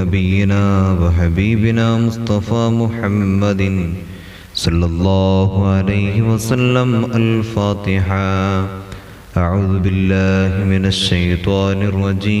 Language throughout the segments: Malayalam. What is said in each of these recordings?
نبينا وحبيبنا مصطفى محمد صلى الله عليه وسلم الفاتحة. أعوذ بالله من الشيطان الرجيم.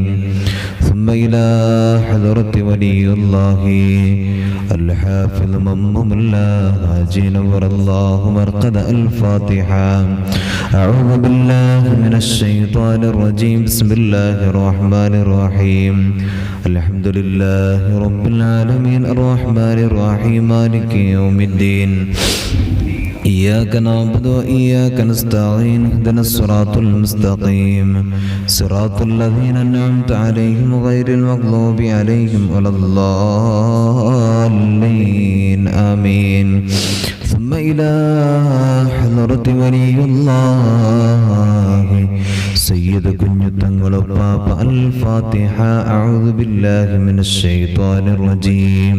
إلى حضرة ولي الله الحافظ ممم الله حاجي نور الله مرقد الفاتحة أعوذ بالله من الشيطان الرجيم بسم الله الرحمن الرحيم الحمد لله رب العالمين الرحمن الرحيم مالك يوم الدين إياك نعبد وإياك نستعين اهدنا الصراط المستقيم صراط الذين أنعمت عليهم غير المغضوب عليهم ولا الضالين آمين ثم إلى حضرة ولي الله سيد كنيتن പാപ്പ الفاتحة أعوذ بالله من الشيطان الرجيم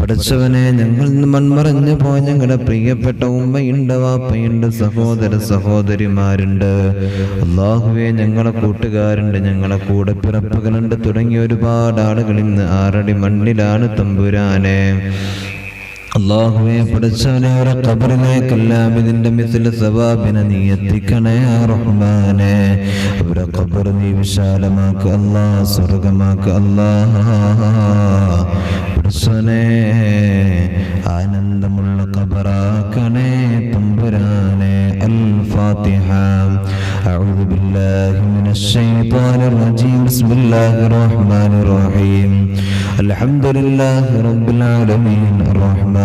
പഠിച്ചവനെ ഞങ്ങൾ മൺമറഞ്ഞു പോയ ഞങ്ങളുടെ പ്രിയപ്പെട്ട ഉമ്മയുണ്ട് വാപ്പയുണ്ട് സഹോദര സഹോദരിമാരുണ്ട്. അള്ളാഹുവെ ഞങ്ങളെ കൂട്ടുകാരുണ്ട് ഞങ്ങളെ കൂടെ പിറപ്പുകളുണ്ട് തുടങ്ങിയ ഒരുപാട് ആളുകൾ ഇന്ന് ആറടി മണ്ണിലാണ് തമ്പുരാനെ. അള്ളാഹുവെ പഠിച്ചവനെ അവരെ കബറിലേക്കെല്ലാം ഇതിന്റെ മിസിലെ സവാബിനെ നീ എത്തിക്കണേ റഹ്മാനെ അവരെ കബർ നീ വിശാലമാക്ക് അല്ലാ സ്വർഗമാക്ക് അല്ലാ പഠിച്ചവനെ ആനന്ദമുള്ള കബറാക്കണേ തമ്പുരാനെ അൽ ഫാത്തിഹ أعوذ بالله من الشيطان الرجيم بسم الله الرحمن الرحيم الحمد لله رب العالمين الرحمن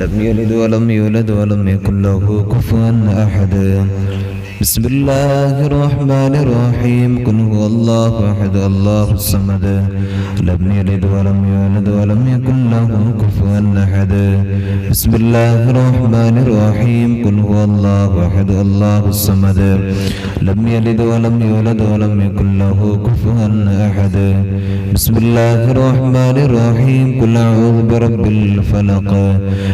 لم يلد ولم يولد ولم يكن له كفوا أحد. بسم الله الرحمن الرحيم. قل هو الله أحد الله الصمد. لم يلد ولم يولد ولم يكن له كفوا أحد. بسم الله الرحمن الرحيم. قل هو الله أحد الله الصمد. لم يلد ولم يولد ولم يكن له كفوا أحد. بسم الله الرحمن الرحيم. قل أعوذ برب الفلق.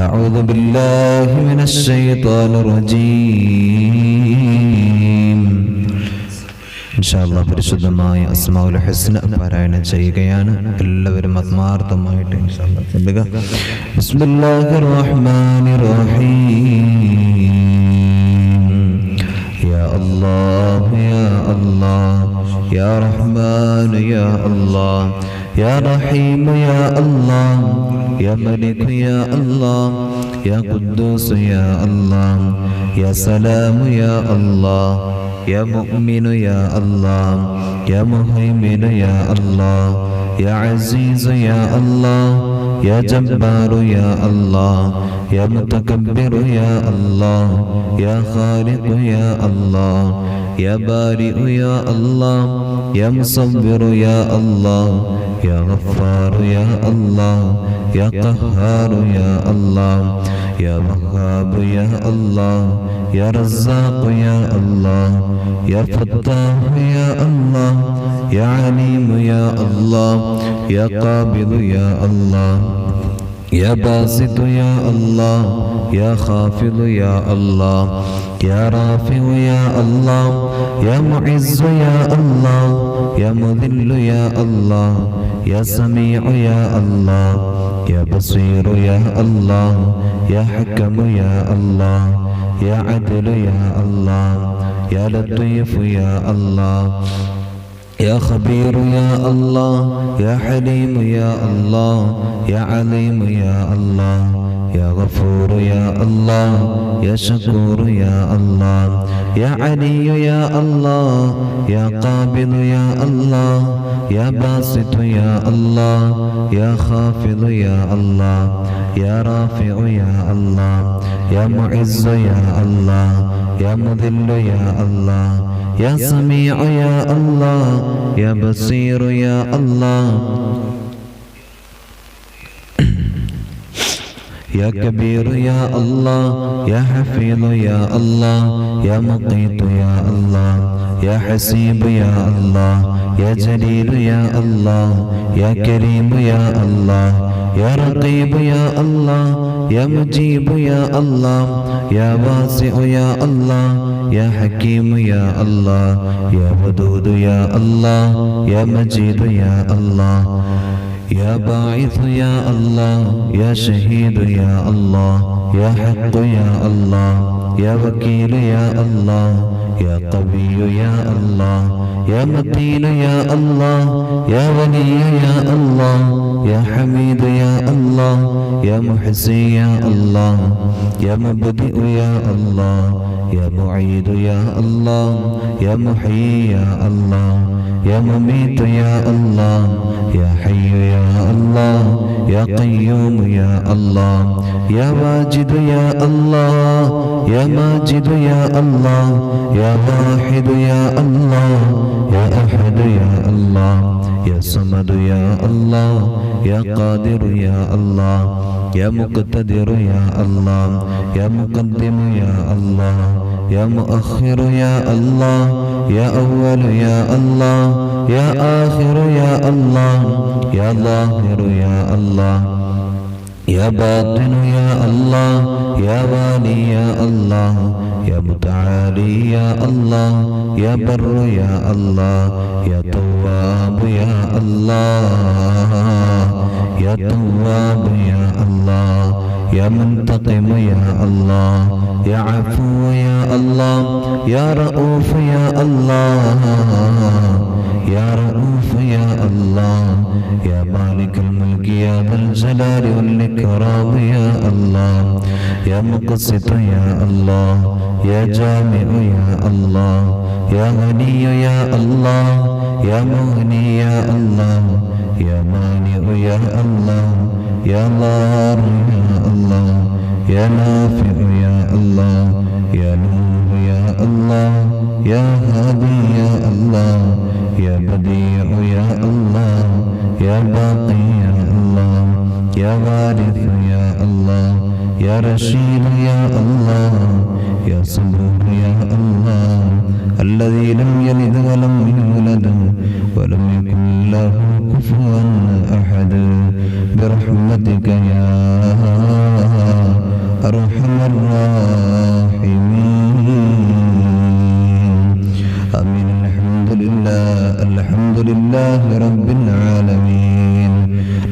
أعوذ بالله من الشيطان الرجيم ഇൻഷാല്ല പരിശുദ്ധമായ അസ്മാഉൽ ഹസ്ന പാരായണം ചെയ്യുകയാണ് എല്ലാവരും ആത്മാർത്ഥമായിട്ട് ഇൻഷാല്ല ചൊല്ലുക ബിസ്മില്ലാഹിർ റഹ്മാനിർ റഹീം യാ അല്ലാഹ് യാ അല്ലാഹ് യാ റഹ്മാൻ യാ അല്ലാഹ് യാ റഹീം യാ അല്ലാഹ് യാ മലിക് യാ അല്ലാഹ് يا قدوس يا الله يا سلام يا الله يا مؤمن يا الله يا مهيمن يا الله يا عزيز يا الله يا جبار يا الله يا متكبر يا الله يا خالق يا الله يا بارئ يا الله يا مصبر يا الله يا غفار يا الله يا قهار يا الله يا وهاب يا الله يا رزاق يا الله يا فتاح يا الله يا عليم يا الله يا قابض يا الله يا باسط يا الله يا خافض يا الله يا رافع يا الله يا معز يا الله يا مذل يا الله يا سميع يا الله يا بصير يا الله يا حكم يا الله يا عدل يا الله يا لطيف يا الله. يا خبير يا الله يا حليم يا الله يا عليم يا الله يا غفور يا الله يا شكور يا الله يا علي يا الله يا قابض يا الله يا باسط يا الله يا خافض يا الله يا رافع يا الله يا معز يا الله يا مذل يا الله يا سميع يا الله يا بصير يا الله. يا كبير يا الله يا حفيظ يا الله يا مقيت يا الله يا حسيب يا الله يا جليل يا الله يا كريم يا الله يا رقيب يا الله يا مجيب يا الله يا واسع يا الله يا حكيم يا الله يا ودود يا الله يا مجيد يا الله يا باعث يا الله يا شهيد يا الله يا حق يا الله يا وكيل يا الله يا قوي يا الله يا متين يا الله يا ولي يا الله يا حميد يا الله يا محسي يا الله يا مبدئ يا الله يا معيد يا الله يا محيي يا الله يا مميت يا الله يا حي يا الله يا قيوم يا الله يا واجد يا الله يا ماجد يا الله يا واحد يا الله يا أحد يا الله يا صمد يا الله يا قادر يا الله يا مقتدر يا الله يا مقدم يا الله يا مؤخر يا الله يا أول يا الله يا آخر يا الله يا ظاهر يا الله يا باطن يا الله يا والي يا الله يا متعالي يا الله يا بر يا الله يا تواب يا الله يا تواب يا الله. يا منتقم يا الله يا عفو يا الله يا رؤوف يا الله يا رؤوف يا الله يا مالك الملك يا ذا الجلال والإكرام يا الله يا مقسط يا الله يا جامع يا الله يا غني يا الله يا مغني يا الله يا مانع يا الله يا ضار يا الله يا نافع يا الله يا نور يا الله يا هادي يا الله يا بديع يا الله يا باقي يا الله. يا وارث يا الله يا رشيد يا الله يا صبور يا الله الذي لم يلد ولم يولد ولم يكن له كفوا أحد برحمتك يا أرحم الراحمين آمين الحمد لله الحمد لله رب العالمين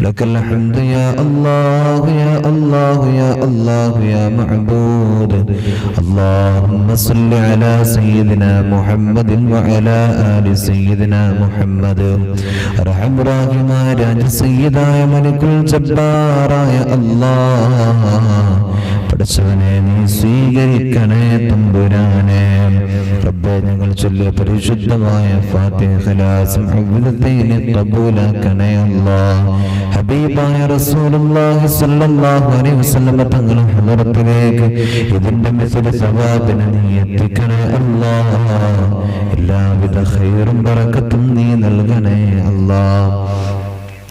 لك الحمد يا الله يا الله يا الله يا معبود اللهم صل على سيدنا محمد وعلى آل سيدنا محمد ارحم راحما راج سيداي ملك الجبار يا الله പഠിച്ചവനെ നീ സ്വീകരിക്കണേ തമ്പുരാനെ റബ്ബെ ഞങ്ങൾ ചൊല്ലിയ പരിശുദ്ധമായ ഫാത്തിഹലാസം കബൂലാക്കണേ അല്ലാ ഹബീബായ റസൂലുള്ളാഹി സ്വല്ലല്ലാഹു അലൈഹി വസല്ലം തങ്ങളുടെ ഹദറത്തിലേക്ക് ഇതിന്റെ മിസ്ല സവാബിനെ നീ എത്തിക്കണേ അല്ലാ. എല്ലാവിധ ഖൈറും ബറക്കത്തും നീ നൽകണേ അല്ലാ.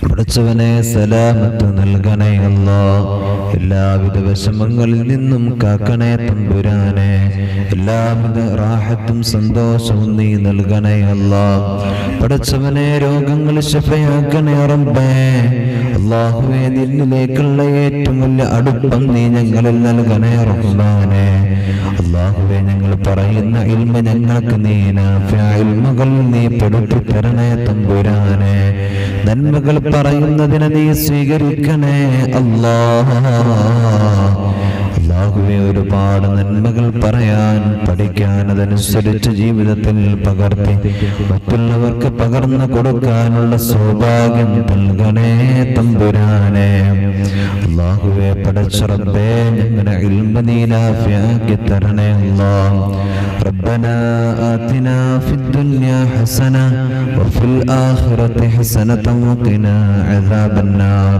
പഠിച്ചവനെ സലാമത്ത് നൽകണേ അല്ലോ. എല്ലാവിധ വിഷമങ്ങളിൽ നിന്നും കാക്കണേ തമ്പുരാനെ. എല്ലാവിധ റാഹത്തും സന്തോഷവും നീ നൽകണേ അല്ലോ. പഠിച്ചവനെ രോഗങ്ങൾ ശഫയാക്കണേ റബ്ബേ. അള്ളാഹുവേ നിന്നിലേക്കുള്ള ഏറ്റവും വലിയ അടുപ്പം നീ ഞങ്ങളിൽ നൽകണേ റഹ്മാനെ. അള്ളാഹുവെ ഞങ്ങൾ പറയുന്ന ഇൽമ ഞങ്ങൾക്ക് നീ ഇൽമകൾ നീ പെടുത്തി തരണേ തമ്പുരാനെ. നന്മകൾ പറയുന്നതിനെ നീ സ്വീകരിക്കണേ. അല്ലാ അള്ളാഹുവെ ഒരുപാട് നന്മകൾ പറയാൻ പഠിക്കാൻ അതനുസരിച്ച് ജീവിതത്തിൽ പകർത്തി മറ്റുള്ളവർക്ക് പകർന്നു കൊടുക്കാനുള്ള സൗഭാഗ്യം നൽകണേ തമ്പുരാനെ അള്ളാഹുവെ പടച്ചറബേ ഞങ്ങളുടെ ഇൽമ നീലാഫിയാക്കി തരണേ അല്ലാ ربنا آتنا في الدنيا حسنة وفي الآخرة حسنة وقنا عذاب النار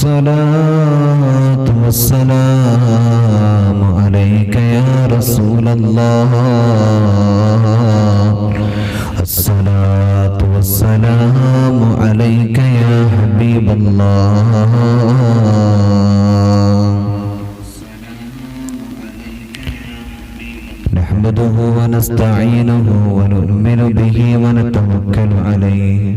الصلاة والسلام عليك يا رسول الله. الصلاة والسلام عليك يا حبيب الله. نحمده ونستعينه ونؤمن به ونتوكل عليه.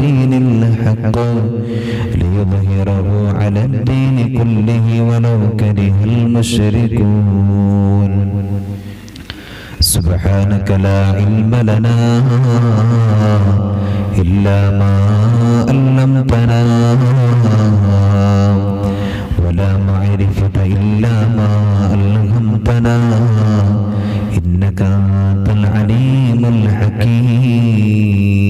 بالهدى ودين الحق ليظهره على الدين كله ولو كره المشركون سبحانك لا علم لنا إلا ما علمتنا ولا معرفة إلا ما ألهمتنا إنك أنت العليم الحكيم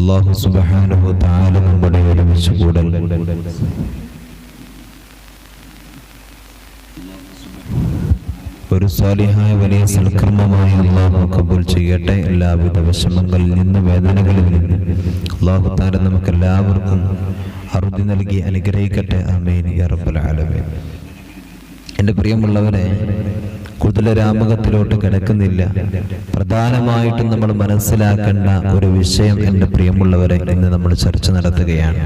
അള്ളാഹു സുബഹാനുഹു താല നമ്മുടെ ഒരുമിച്ച് കൂടൽ ഒരു സ്വാലിഹായ വലിയ സൽക്കർമ്മമായി അള്ളാഹു കബൂൽ ചെയ്യട്ടെ. എല്ലാവിധ വിഷമങ്ങളിൽ നിന്ന് വേദനകളിൽ നിന്ന് അള്ളാഹു താര നമുക്ക് എല്ലാവർക്കും അറുതി നൽകി അനുഗ്രഹിക്കട്ടെ. ആമേൻ യാ റബ്ബൽ ആലമീൻ. എന്റെ പ്രിയമുള്ളവരെ കുതിലരാമകത്തിലോട്ട് കിടക്കുന്നില്ല. പ്രധാനമായിട്ടും നമ്മൾ മനസ്സിലാക്കേണ്ട ഒരു വിഷയം എന്റെ പ്രിയമുള്ളവരെ ഇന്ന് നമ്മൾ ചർച്ച നടത്തുകയാണ്.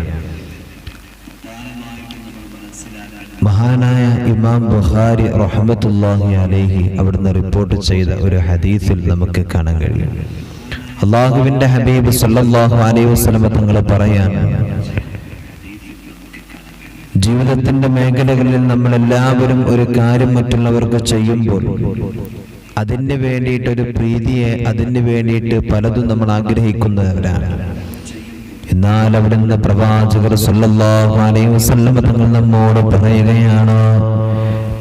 മഹാനായ ഇമാം ബുഖാരി റഹമത്തുല്ലാഹി അലൈഹി അവിടുന്ന് റിപ്പോർട്ട് ചെയ്ത ഒരു ഹദീസിൽ നമുക്ക് കാണാൻ കഴിയും. അള്ളാഹുവിന്റെ ഹബീബ് സല്ലാഹു അലൈഹി വസ്ലമ തങ്ങൾ പറയാൻ ജീവിതത്തിന്റെ മേഖലകളിൽ നമ്മൾ എല്ലാവരും ഒരു കാര്യം മറ്റുള്ളവർക്ക് ചെയ്യുമ്പോൾ അതിന് വേണ്ടിയിട്ട് ഒരു പ്രീതിയെ അതിന് വേണ്ടിയിട്ട് പലതും നമ്മൾ ആഗ്രഹിക്കുന്നവരാണ്. എന്നാൽ അവിടുന്ന് പ്രവാചകർ അലൈഹി തങ്ങൾ നമ്മോട് പറയുകയാണ്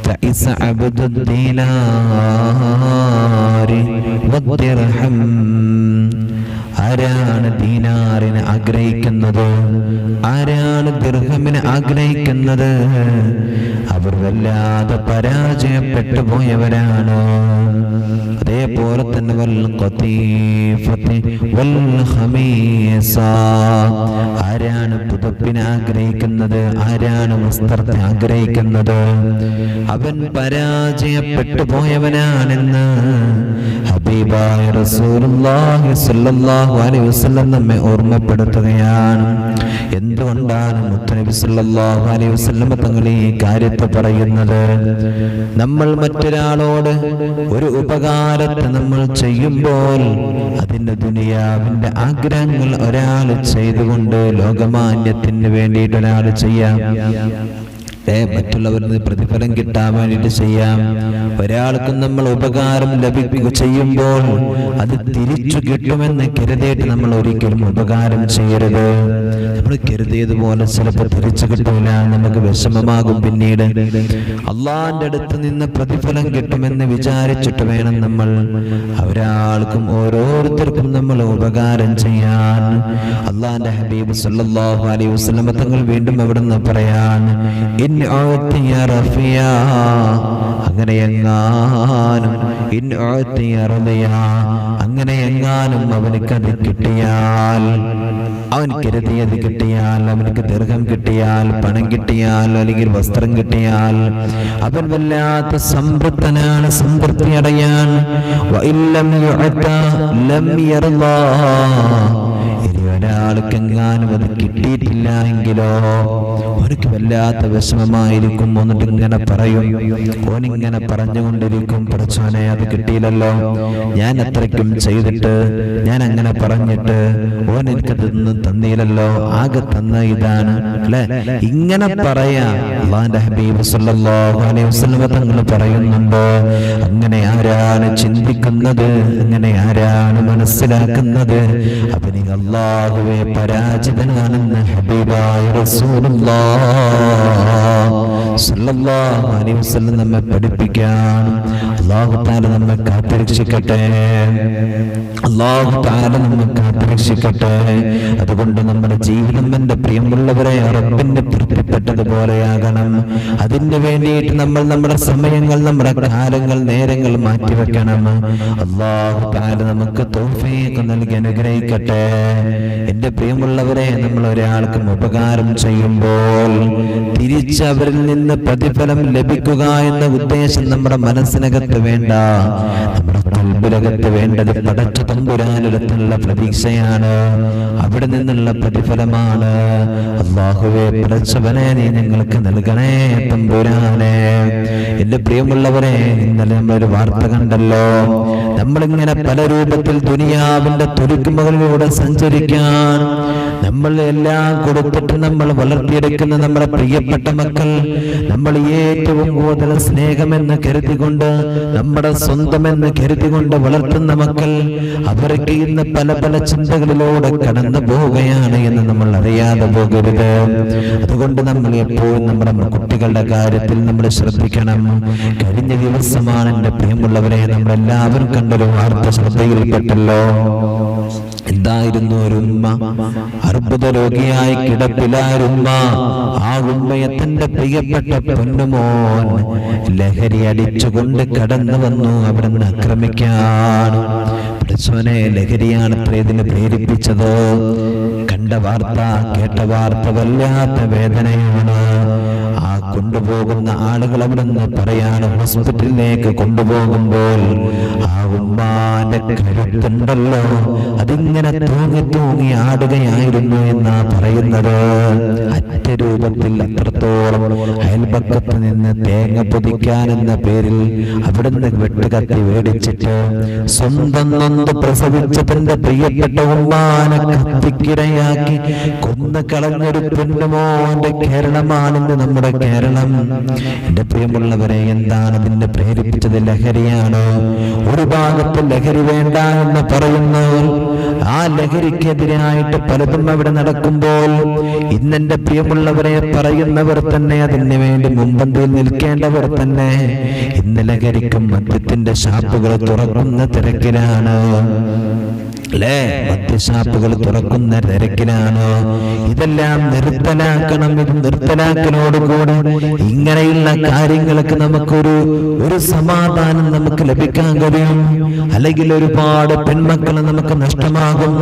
തഇസ അബ്ദുദ്ദീനാരി ആരാണ് ദീനാറിനെ ആഗ്രഹിക്കുന്നത്? ആരാണ് ദീർഘമിനെ ആഗ്രഹിക്കുന്നത്? അവർ വല്ലാതെ പരാജയപ്പെട്ടു പോയവരാണ്. അതേപോലെ തന്നെ വൽ വൽ ആരാണ് പുതപ്പിനെ ആഗ്രഹിക്കുന്നത്? ആരാണ് വസ്ത്രത്തെ ആഗ്രഹിക്കുന്നത്? അവൻ പരാജയപ്പെട്ടു പോയവനാണെന്ന് ഹബീബായ റസൂലുള്ളാഹി സ്വല്ലല്ലാഹു അലൈഹി വസല്ലം നമ്മെ ഓർമ്മപ്പെടുത്തുകയാണ്. എന്തുകൊണ്ടാണ് മുത്തനബി സല്ലല്ലാഹു അലൈഹി വസല്ലം തങ്ങൾ ഈ കാര്യത്തെ പറയുന്നത് നമ്മൾ മറ്റൊരാളോട് ഒരു ഉപകാരത്തെ നമ്മൾ ചെയ്യുമ്പോൾ അതിന്റെ ദുനിയാവിന്റെ ആഗ്രഹങ്ങൾ ഒരാൾ ചെയ്തുകൊണ്ട് ലോകമാന്യത്തിന് വേണ്ടിയിട്ട് ഒരാൾ ചെയ്യാം. മറ്റുള്ളവരിൽ പ്രതിഫലം കിട്ടാൻ വേണ്ടിയിട്ട് ചെയ്യാം. ഒരാൾക്കും നമ്മൾ ഉപകാരം ലഭിക്കുക ചെയ്യുമ്പോൾ അത് തിരിച്ചു കിട്ടുമെന്ന് കരുതിയിട്ട് നമ്മൾ ഒരിക്കലും ഉപകാരം ചെയ്യരുത്. നമ്മൾ കരുതിയതുപോലെ ചിലപ്പോൾ തിരിച്ചു കിട്ടില്ല നമുക്ക് വിഷമമാകും പിന്നീട്. അള്ളാന്റെ അടുത്ത് നിന്ന് പ്രതിഫലം കിട്ടുമെന്ന് വിചാരിച്ചിട്ട് വേണം നമ്മൾ. ഒരാൾക്കും ഓരോരുത്തർക്കും നമ്മൾ ഉപകാരം ചെയ്യാൻ. അള്ളാന്റെ ഹബീബ് സല്ലല്ലാഹു അലൈഹി വസല്ലം തങ്ങൾ വീണ്ടും അവിടെ നിന്ന് പറയാൻ അങ്ങനെ എങ്ങാനും അങ്ങനെ എങ്ങാനും അവനക്ക് അത് കിട്ടിയാൽ അവൻ കരുതിയത് കിട്ടിയാൽ അവനക്ക് ദീർഘം കിട്ടിയാൽ പണം കിട്ടിയാൽ അല്ലെങ്കിൽ വസ്ത്രം കിട്ടിയാൽ അവൻ വല്ലാത്ത സംതൃപ്തനാണ് സംതൃപ്തി അടയാൻ. ഒരാൾക്കെങ്ങാനും അത് കിട്ടിയിട്ടില്ല എങ്കിലോ അവർക്ക് വല്ലാത്ത വിഷമമായിരിക്കും എന്നിട്ട് ഇങ്ങനെ പറയും. ഓനിങ്ങനെ പറഞ്ഞുകൊണ്ടിരിക്കും പഠിച്ചോനെ അത് കിട്ടിയില്ലല്ലോ. ഞാൻ അത്രയ്ക്കും ചെയ്തിട്ട് ഞാൻ അങ്ങനെ പറഞ്ഞിട്ട് ഓൻ എനിക്ക് തന്നില്ലല്ലോ. ആകെ തന്ന ഇതാണ്. അല്ലെ? ഇങ്ങനെ പറയാ. അള്ളാന്റെ ഹബീബ് സല്ലല്ലാഹു അലൈഹി വസല്ലം പറയുന്നുണ്ട്. അങ്ങനെ ആരാണ് ചിന്തിക്കുന്നത്? അങ്ങനെ ആരാണ് മനസ്സിലാക്കുന്നത്? അവന് അള്ളാഹുവെ പരാജിതനാണെന്ന് ഹബീബായ റസൂലുള്ളാഹ് നമ്മെ പഠിപ്പിക്കാൻ. അള്ളാഹു താല നമ്മെ കാത്തിരക്ഷിക്കട്ടെ. അള്ളാഹു താല നമ്മെ കാത്തിരക്ഷിക്കട്ടെ. അതുകൊണ്ട് നമ്മുടെ ജീവിതം എന്റെ പ്രിയമുള്ളവരെ അറപ്പിന്റെ തൃപ്തിപ്പെട്ടതുപോലെയാകണം അതിന് വേണ്ടിയിട്ട് നമ്മൾ നമ്മുടെ സമയങ്ങൾ നമ്മുടെ കാലങ്ങൾ നേരങ്ങൾ മാറ്റിവെക്കണം. അള്ളാഹു താല നമുക്ക് തോഫയൊക്കെ നൽകി അനുഗ്രഹിക്കട്ടെ. എന്റെ പ്രിയമുള്ളവരെ നമ്മൾ ഒരാൾക്കും ഉപകാരം ചെയ്യുമ്പോൾ തിരിച്ച് അവരിൽ നിന്ന് പ്രതിഫലം ലഭിക്കുക എന്ന ഉദ്ദേശം നമ്മുടെ മനസ്സിനകത്ത് വേണ്ട. നമ്മുടെ കൽബുലകത്ത് വേണ്ടത് പടച്ച തമ്പുരാനിടത്തുള്ള പ്രതീക്ഷയാണ്. അവിടെ നിന്നുള്ള പ്രതിഫലമാണ്. അള്ളാഹുവെ പടച്ചവനെ നീ ഞങ്ങൾക്ക് നൽകണേ തമ്പുരാനെ. എന്റെ പ്രിയമുള്ളവരെ ഇന്നലെ നമ്മളൊരു വാർത്ത കണ്ടല്ലോ. നമ്മളിങ്ങനെ പല രൂപത്തിൽ ദുനിയാവിന്റെ തുരുക്കുമകളിലൂടെ സഞ്ചരിക്കാൻ നമ്മൾ എല്ലാം കൊടുത്തിട്ട് നമ്മൾ വളർത്തിയെടുക്കുന്ന നമ്മുടെ പ്രിയപ്പെട്ട മക്കൾ നമ്മൾ ഏറ്റവും കൂടുതൽ സ്നേഹമെന്ന് കരുതിക്കൊണ്ട് നമ്മുടെ സ്വന്തമെന്ന് കരുതിക്കൊണ്ട് വളർത്തുന്ന മക്കൾ അവർക്ക് ഇന്ന് പല പല ചിന്തകളിലൂടെ കടന്നു പോവുകയാണ് എന്ന് നമ്മൾ അറിയാതെ പോകരുത്. അതുകൊണ്ട് നമ്മൾ എപ്പോഴും നമ്മുടെ കുട്ടികളുടെ കാര്യത്തിൽ നമ്മൾ ശ്രദ്ധിക്കണം. കഴിഞ്ഞ ദിവസമാണ് എന്റെ പ്രിയമുള്ളവരെ നമ്മളെല്ലാവരും കണ്ടൊരു വാർത്ത ശ്രദ്ധയിൽപ്പെട്ടല്ലോ. എന്തായിരുന്നു ഒരു ഉമ്മ? അർബുദ രോഗിയായി കിടപ്പിലാരുമ്മ ആ ഉമ്മയെ തന്റെ പ്രിയപ്പെട്ട പൊന്നുമോൻ ലഹരി അടിച്ചുകൊണ്ട് കടന്നു വന്നു. അവിടുന്ന് ആക്രമിക്കാൻ. പ്രസവനെ ലഹരിയാണ് പ്രേതിന് പ്രേരിപ്പിച്ചത്. കണ്ട വാർത്ത കേട്ട വാർത്ത വല്ലാത്ത വേദനയാണ്. കൊണ്ടുപോകുന്ന ആളുകൾ അവിടെ നിന്ന് പറയാണ് ഹോസ്പിറ്റലിലേക്ക് കൊണ്ടുപോകുമ്പോൾ ആ ഉമ്മാന്റെ കരുത്തുണ്ടല്ലോ. അതിങ്ങനെ തൂങ്ങി തൂങ്ങി ആടുകയായിരുന്നു എന്നാ പറയുന്നത്. അറ്റ രൂപത്തിൽ അത്രത്തോളം അയൽപക്കത്ത് നിന്ന് തേങ്ങ പൊതിക്കാൻ എന്ന പേരിൽ അവിടുന്ന് വെട്ടുകത്തി മേടിച്ചിട്ട് സ്വന്തം നൊന്ന് പ്രസവിച്ച തന്റെ പ്രിയപ്പെട്ട ഉമ്മാനെ കത്തിക്കിരയാക്കി കൊന്നു കളഞ്ഞൊരു പെണ്ണുമോന്റെ കേരളമാണെന്ന് നമ്മുടെ കേരളം എന്റെ പ്രിയമുള്ളവരെ എന്താണ് നിന്നെ പ്രേരിപ്പിച്ചത്? ലഹരിയാണ്? ഒരു ഭാഗത്ത് ലഹരി വേണ്ട എന്ന് പറയുന്നവർ ആ ലഹരിക്കെതിരായിട്ട് പലതും അവിടെ നടക്കുമ്പോൾ ഇന്നെന്റെ പ്രിയമുള്ളവരെ പറയുന്നവർ തന്നെ അതിന് വേണ്ടി മുമ്പന്തിൽ നിൽക്കേണ്ടവർ തന്നെ ഇന്ന് ലഹരിക്കും മദ്യത്തിന്റെ ഷാപ്പുകൾ തുറക്കുന്ന തിരക്കിലാണ്. അല്ലേ മദ്യഷാപ്പുകൾ തുറക്കുന്ന തിരക്കിലാണ്. ഇതെല്ലാം നിർത്തലാക്കണം. ഇത് നിർത്തലാക്കലോടുകൂടി ഇങ്ങനെയുള്ള കാര്യങ്ങൾക്ക് നമുക്കൊരു ഒരു സമാധാനം നമുക്ക് ലഭിക്കാൻ കഴിയും. അല്ലെങ്കിൽ ഒരുപാട് പെൺമക്കളെ നമുക്ക് നഷ്ടമാകും.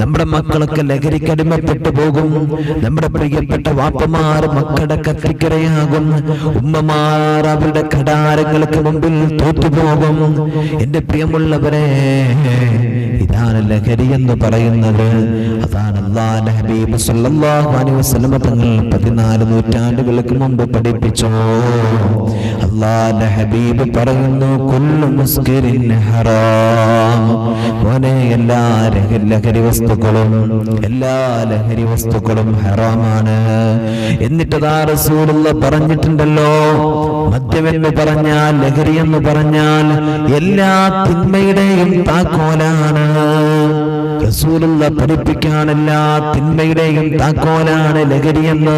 നമ്മുടെ മക്കളൊക്കെ ലഹരിക്കടിമപ്പെട്ടു പോകും. നമ്മുടെ പ്രിയപ്പെട്ട വാപ്പമാർ മക്കളുടെ കത്തിക്കരയാകും. ഉമ്മമാർ അവരുടെ കടാരങ്ങൾക്ക് മുമ്പിൽ തോറ്റുപോകും. എന്റെ പ്രിയമുള്ളവരെ ഇതാണ് ലഹരി എന്ന് പറയുന്നത്. അതാണ് അള്ളാഹുവിന്റെ ഹബീബ് സല്ലല്ലാഹു അലൈഹി വസല്ലം തങ്ങൾ പതിനാല് നൂറ്റാണ്ടുകൾക്ക് മുമ്പ് പഠിപ്പിച്ചു. അള്ളാഹുവിന്റെ ഹബീബ് പറയുന്നു കുല്ലു മുസ്കിരിൻ ഹറാം. മോനെ എല്ലാ ലഹരി വസ്തുക്കളും എല്ലാ ലഹരി വസ്തുക്കളും ഹറാമാണ്. എന്നിട്ട് അതാ റസൂലുള്ള പറഞ്ഞിട്ടുണ്ടല്ലോ മദ്യമെന്ന് പറഞ്ഞാൽ ലഹരി എന്ന് പറഞ്ഞാൽ എല്ലാ തിന്മയുടെയും താക്കോലാണ്. റസൂലുള്ള പഠിപ്പിക്കാൻ എല്ലാ തിന്മയുടെയും താക്കോലാണ് ലഹരി എന്ന്.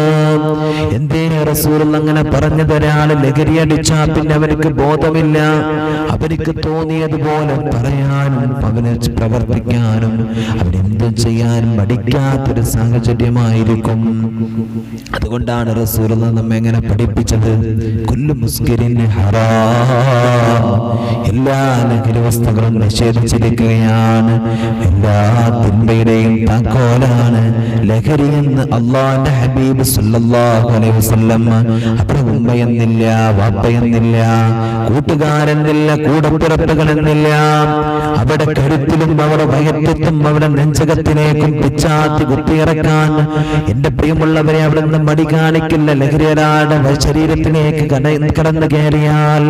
എന്തേ റസൂലുള്ള അങ്ങനെ പറഞ്ഞു തരാണ് ലഹരി അടിച്ചാ പിന്നെ അവർക്ക് ബോധമില്ല. അവർക്ക് തോന്നിയതുപോലെ പറയാനും അവന് പ്രവർത്തിക്കാനും അവരെന്ത് ചെയ്യാനും മടിക്കാത്തൊരു സാഹചര്യമായിരിക്കും. അതുകൊണ്ടാണ് റസൂലുള്ള നമ്മെ എങ്ങനെ പഠിപ്പിച്ചത്. കൊല്ലു മുസ്കിരിൻ ഹറാം. എല്ലാ ലഹരി വസ്തുക്കളും നിഷേധിച്ചിരിക്കുകയാണ്. എല്ലാ തിന്മയുടെയും താക്കോലാണ് ലഹരി എന്ന് അള്ളാന്റെ ഹബീബ് സല്ലല്ലാഹു അലൈഹി വസല്ലം അവിടെ ഉമ്മയെന്നില്ല വാപ്പയെന്നില്ല കൂട്ടുകാരെന്നില്ല കൂടപ്പിറപ്പുകളെന്നില്ല. അവിടെ കരുത്തിലും അവിടെ വയറ്റത്തും അവിടെ നെഞ്ചകത്തിലേക്കും പിച്ചാത്തി കുത്തിയിറക്കാൻ എന്റെ പ്രിയമുള്ളവരെ അവിടെ നിന്ന് മടി കാണിക്കില്ല ലഹരിയരാട് ശരീരത്തിലേക്ക് കട- കടന്നു കയറിയാൽ.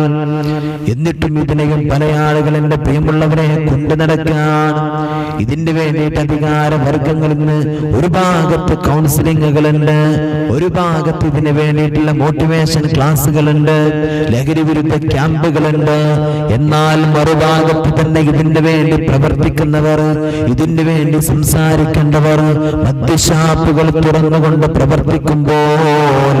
എന്നിട്ടും ഇതിനെയും പല ആളുകൾ എന്റെ പ്രിയമുള്ളവരെ കൊണ്ടു നടക്കാൻ ഇതിന് വേണ്ടിയിട്ട് അധികാര വർഗങ്ങളിൽ നിന്ന് ഒരു ഭാഗത്ത് കൗൺസിലിങ്ങുകളുണ്ട് ഒരു ഭാഗത്ത് ഇതിന് വേണ്ടിയിട്ടുള്ള മോട്ടിവേഷൻ ക്ലാസ്സുകളുണ്ട് ലഹരി വിരുദ്ധ ക്യാമ്പുകളുണ്ട്. എന്നാൽ മറുഭാഗത്ത് തന്നെ ഇതിന് വേണ്ടി പ്രവർത്തിക്കുന്നവർ ഇതിന് വേണ്ടി സംസാരിക്കേണ്ടവർ മദ്യഷാപ്പുകൾ തുറന്നുകൊണ്ട് പ്രവർത്തിക്കുമ്പോൾ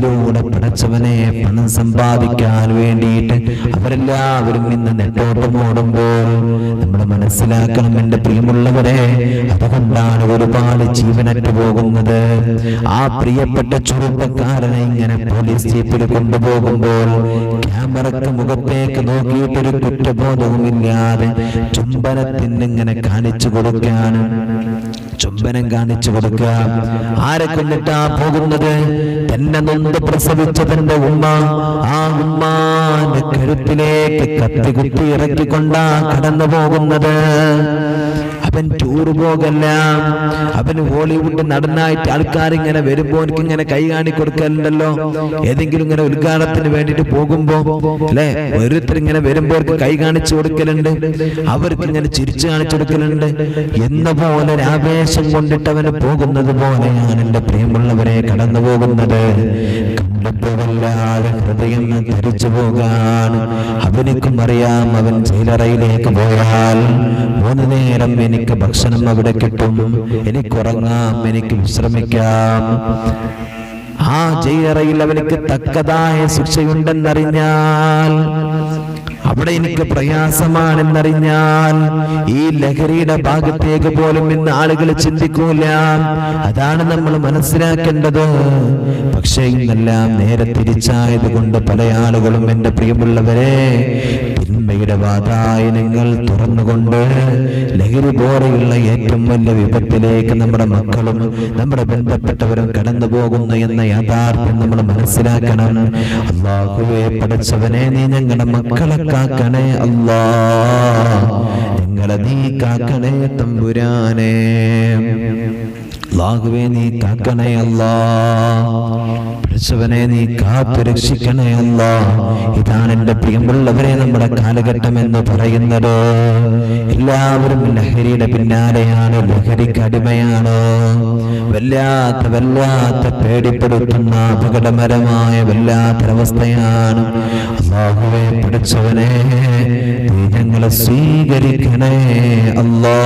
അതിലൂടെ പടച്ചവനെ പണം സമ്പാദിക്കാൻ വേണ്ടിയിട്ട് അവരെല്ലാവരും ഇന്ന് നെട്ടോട്ടം ഓടുമ്പോൾ നമ്മൾ മനസ്സിലാക്കണം എന്റെ പ്രിയമുള്ളവരെ അതുകൊണ്ടാണ് ഒരുപാട് ജീവനറ്റ് പോകുന്നത്. ആ പ്രിയപ്പെട്ട ചെറുപ്പക്കാരനെ ഇങ്ങനെ പോലീസ് ജീപ്പിൽ കൊണ്ടുപോകുമ്പോൾ ക്യാമറക്ക് മുഖത്തേക്ക് നോക്കിയിട്ടൊരു കുറ്റബോധവുമില്ലാതെ ചുംബനത്തിന് ഇങ്ങനെ കാണിച്ചു കൊടുക്കാണ് ചുംബനം കാണിച്ചു കൊടുക്കുക. ആരെ കൊണ്ടിട്ടാ പോകുന്നത്? തന്നെ നൊന്ത് പ്രസവിച്ച തന്റെ ഉമ്മ. ആ ഉമ്മാന്റെ കഴുത്തിലേക്ക് കത്തി കുത്തി ഇറക്കിക്കൊണ്ടാ കടന്നു പോകുന്നത് അവൻ ടൂർ പോകല്ല. അവന് ഹോളിവുഡ് നടനായിട്ട് ആൾക്കാർ ഇങ്ങനെ വരുമ്പോ എനിക്ക് ഇങ്ങനെ കൈ കാണി കൊടുക്കലുണ്ടല്ലോ. ഏതെങ്കിലും ഇങ്ങനെ ഉദ്ഘാടനത്തിന് വേണ്ടിട്ട് പോകുമ്പോ അല്ലെ? ഓരോരുത്തർ ഇങ്ങനെ വരുമ്പോ കൈ കാണിച്ചു കൊടുക്കലുണ്ട്. അവർക്ക് ഇങ്ങനെ ചിരിച്ചു കാണിച്ചു കൊടുക്കലുണ്ട്. എന്ന പോലെ ആവേശം കൊണ്ടിട്ട് അവന് പോകുന്നത് പോലെയാണ് എന്റെ പ്രിയമുള്ളവരെ കടന്നു പോകുന്നത്. ഹൃദയം ധരിച്ചു പോകാൻ അവനിക്കും അറിയാം അവൻ ജയിലറയിലേക്ക് പോയാൽ മൂന്ന് നേരം എനിക്ക് ഭക്ഷണം അവിടെ കിട്ടും. എനിക്ക് ഉറങ്ങാം. എനിക്ക് വിശ്രമിക്കാം. ആ ജയിലറയിൽ അവനക്ക് തക്കതായ ശിക്ഷയുണ്ടെന്നറിഞ്ഞാൽ അവിടെ എനിക്ക് പ്രയാസമാണെന്നറിഞ്ഞാൽ ഈ ലഹരിയുടെ ഭാഗത്തേക്ക് പോലും ഇന്ന് ആളുകൾ ചിന്തിക്കൂല. അതാണ് നമ്മൾ മനസ്സിലാക്കേണ്ടത്. പക്ഷേ ഇന്നെല്ലാം നേരെ തിരിച്ചായത് കൊണ്ട് പല ആളുകളും എന്റെ പ്രിയമുള്ളവരെ ലഹരിയുടെ വാതായനങ്ങൾ തുറന്നുകൊണ്ട് ലഹരി പോലെയുള്ള ഏറ്റവും വലിയ വിപത്തിലേക്ക് നമ്മുടെ മക്കളും നമ്മുടെ ബന്ധപ്പെട്ടവരും കടന്നു പോകുന്നു എന്ന യാഥാർത്ഥ്യം നമ്മൾ മനസ്സിലാക്കണം. അള്ളാഹുവെ പഠിച്ചവനെ നീ ഞങ്ങളുടെ മക്കളെ കാക്കണേ അല്ലാ. ഞങ്ങളെ നീ കാക്കണേ തമ്പുരാനേ. അള്ളാഹുവേ നീ കാക്കണേ അല്ലാ. പഠിച്ചവനെ നീ കാത്തു രക്ഷിക്കണേ അല്ലാ. ഇതാണ് എന്റെ പ്രിയമുള്ളവരെ നമ്മുടെ കാലഘട്ടം എന്ന് പറയുന്നത്. എല്ലാവരും ലഹരിയുടെ പിന്നാലെയാണ് ലഹരിക്ക് അടിമയാണ്. വല്ലാത്ത വല്ലാത്ത പേടിപ്പെടുത്തുന്ന അപകടകരമായ വല്ലാത്തൊരവസ്ഥയാണ് അള്ളാഹുവെ പഠിച്ചവനെ നീ ഞങ്ങളെ സ്വീകരിക്കണേ അല്ലാ.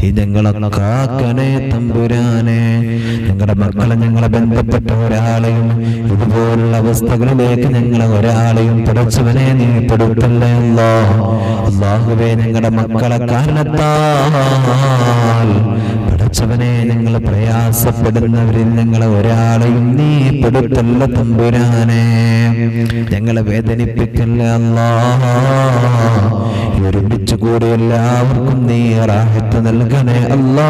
നീ ഞങ്ങളെ കാക്കണേ തമ്പുരാനെ. ഞങ്ങളുടെ മക്കളെ ഞങ്ങളെ ബന്ധപ്പെട്ട ഒരാളെയും ഇതുപോലുള്ള അവസ്ഥകളിലേക്ക് ഞങ്ങളെ ഒരാളെയും പഠിച്ചവനെ നീ പെടുത്തല്ലേ അള്ളാഹുവേ ഞങ്ങളുടെ മക്കളെ കാരണത്താൽ പഠിച്ചവനെ ഞങ്ങൾ പ്രയാസപ്പെടുന്നവരിൽ ഞങ്ങളെ ഒരാളെയും നീ പെടുത്തല്ല തമ്പുരാനെ. ഞങ്ങളെ വേദനിപ്പിക്കല്ല ഒരുമിച്ച് കൂടി എല്ലാവർക്കും നീ റാഹത്ത് നൽകണേ അല്ലാ.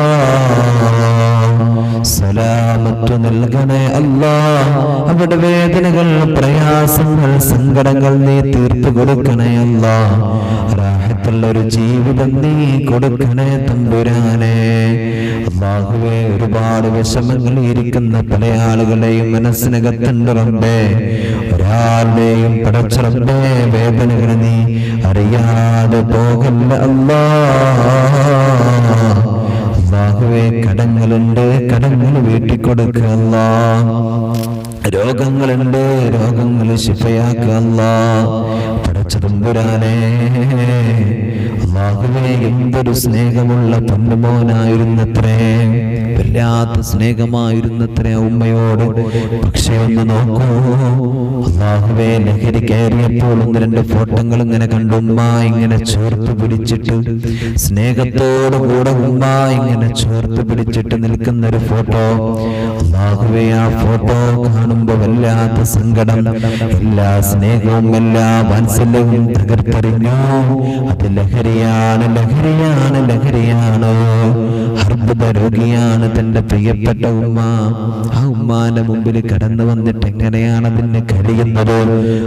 സലാമത്ത് നൽകണേ അല്ലാ. അവിടെ വേദനകൾ പ്രയാസങ്ങൾ സങ്കടങ്ങൾ നീ തീർത്തു കൊടുക്കണേ അല്ലാ. റാഹത്തുള്ള ഒരു ജീവിതം നീ കൊടുക്കണേ തമ്പുരാനെ. അള്ളാഹുവേ ഒരുപാട് വിഷമങ്ങൾ ഇരിക്കുന്ന പല ആളുകളെയും മനസ്സിനകത്തുണ്ട് റബ്ബേ. ഒരാളുടെയും പടച്ചറബേ വേദനകൾ നീ അറിയാതെ പോകല്ല അല്ലാ. അള്ളാഹുവേ കടങ്ങളുണ്ട്. കടങ്ങൾ വീട്ടിക്കൊടുക്കല്ല രോഗങ്ങളുണ്ട്. രോഗങ്ങൾ ശിഫയാക്കല്ല പഠിച്ചതുമ്പുരാനെ അള്ളാഹുവേ എന്തൊരു സ്നേഹമുള്ള പൊന്നുമോനായിരുന്നത്രേ. വല്ലാത്ത സ്നേഹമായിരുന്നത്രേ ഉമ്മയോട്. പക്ഷേ ഒന്ന് നോക്കൂ. അള്ളാഹുവേ ലഹരി കയറിയപ്പോൾ ഒന്ന് രണ്ട് ഫോട്ടോകൾ ഇങ്ങനെ കണ്ടു ഉമ്മ ഇങ്ങനെ ചേർത്ത് പിടിച്ചിട്ട് സ്നേഹത്തോടു കൂടെ ഉമ്മ ഇങ്ങനെ ചേർത്ത് പിടിച്ചിട്ട് നിൽക്കുന്ന ഒരു ഫോട്ടോ. അള്ളാഹുവേ ആ ഫോട്ടോ കാണുമ്പോ വല്ലാത്ത സങ്കടം എല്ലാ സ്നേഹവും എല്ലാ വാത്സല്യവും തകർത്തെറിഞ്ഞു. അത് ലഹരിയാണ് ലഹരിയാണ് ലഹരിയാണ്? അർബുദ രോഗിയാണ് തന്റെ പ്രിയപ്പെട്ട ഉമ്മ. ആ ഉമ്മാന്റെ മുമ്പിൽ കടന്നു വന്നിട്ട് എങ്ങനെയാണ് അതിനെ കഴിയുന്നത്?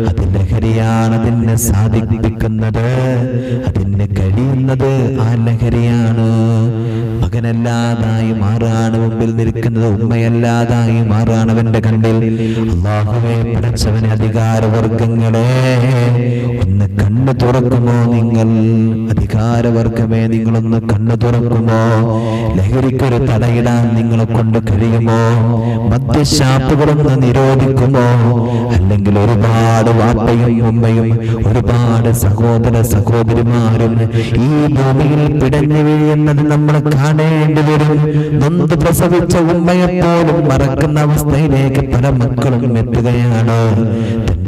അത് ലഹരിയാണ് അതിനെ സാധിപ്പിക്കുന്നത്. അതിന് കഴിയുന്നത് ആ ലഹരിയാണ്. മകനല്ലാതായി മാറാണ് മുമ്പിൽ നിൽക്കുന്നത്. ഉമ്മയല്ലാതായി മാറാണ് അവന്റെ കണ്ണിൽ. അള്ളാഹുവെ പടച്ചവനെ അധികാരവർഗങ്ങളെ ഒന്ന് കണ്ണു തുറക്കുമോ നിങ്ങൾ? അധികാരവർഗമേ നിങ്ങളൊന്ന് കണ്ണു തുറക്കുമോ? ലഹരിക്കൊരു തടയിടാൻ നിങ്ങളെ കൊണ്ട് കഴിയുമോ? മദ്യശാപ്പുകളൊന്ന് നിരോധിക്കുമോ? അല്ലെങ്കിൽ ഒരുപാട് വാപ്പയും ഉമ്മയും ഒരുപാട് സഹോദര സഹോദരിമാരും ഈ ഭൂമിയിൽ പിടഞ്ഞു വീഴുന്നത് നമ്മൾ കാണേണ്ടി വരും. നൊന്ത് പ്രസവിച്ച ഉമ്മയെപ്പോലും മറക്കുന്ന അവസ്ഥയിലേക്ക് പല മക്കളും എത്തുകയാണ്.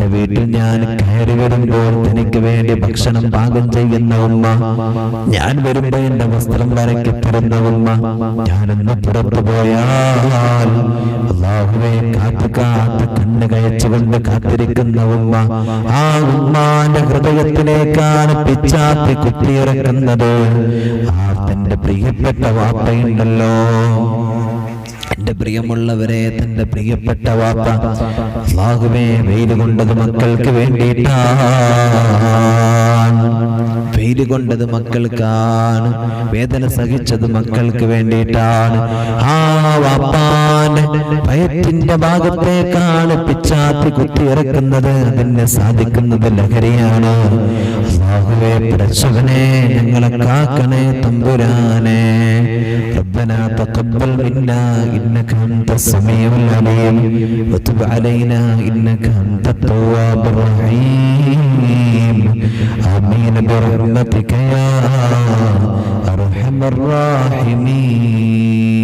തന്റെ വീട്ടിൽ ഞാൻ കയറി വരുമ്പോൾ എനിക്ക് വേണ്ടി ഭക്ഷണം പാകം ചെയ്യുന്ന ഉമ്മ. ഞാൻ വരുമ്പോ എന്റെ വസ്ത്രം വരയ്ക്ക് തരുന്ന ഉമ്മ. ഞാനൊന്ന് പുറത്തു പോയാൽ അള്ളാഹുവെ കാത്തു കാത്ത് കയച്ചുകൊണ്ട് കാത്തിരിക്കുന്ന ഉമ്മ. ആ ഉമ്മാന്റെ ഹൃദയത്തിലേക്കാണ് പിച്ചാത്തി കുത്തിയിറക്കുന്നത് ആ തന്റെ പ്രിയപ്പെട്ട വാപ്പയുണ്ടല്ലോ എന്റെ പ്രിയമുള്ളവരെ തന്റെ പ്രിയപ്പെട്ട വാപ്പ അള്ളാഹുവേ വെയിൽ കൊണ്ടത് മക്കൾക്ക് വേണ്ടിയിട്ടാണ്. വെയിൽ കൊണ്ടത് മക്കൾക്കാണ് വേദന സഹിച്ചത് മക്കൾക്ക് വേണ്ടിയിട്ടാണ്. ആ വാപ്പാന്റെ ഭയത്തിന്റെ ഭാഗത്തേക്കാണ് പിച്ചാത്തി കുത്തിയിറക്കുന്നത് അതിനെ സാധിക്കുന്നത് ലഹരിയാണ്. അള്ളാഹുവേ പിടച്ചവനെ ഞങ്ങളെ കാക്കണേ തമ്പുരാനെ ربنا تقبل منا إنك أنت السميع العليم وتب علينا إنك أنت التواب الرحيم آمين برحمتك يا أرحم الراحمين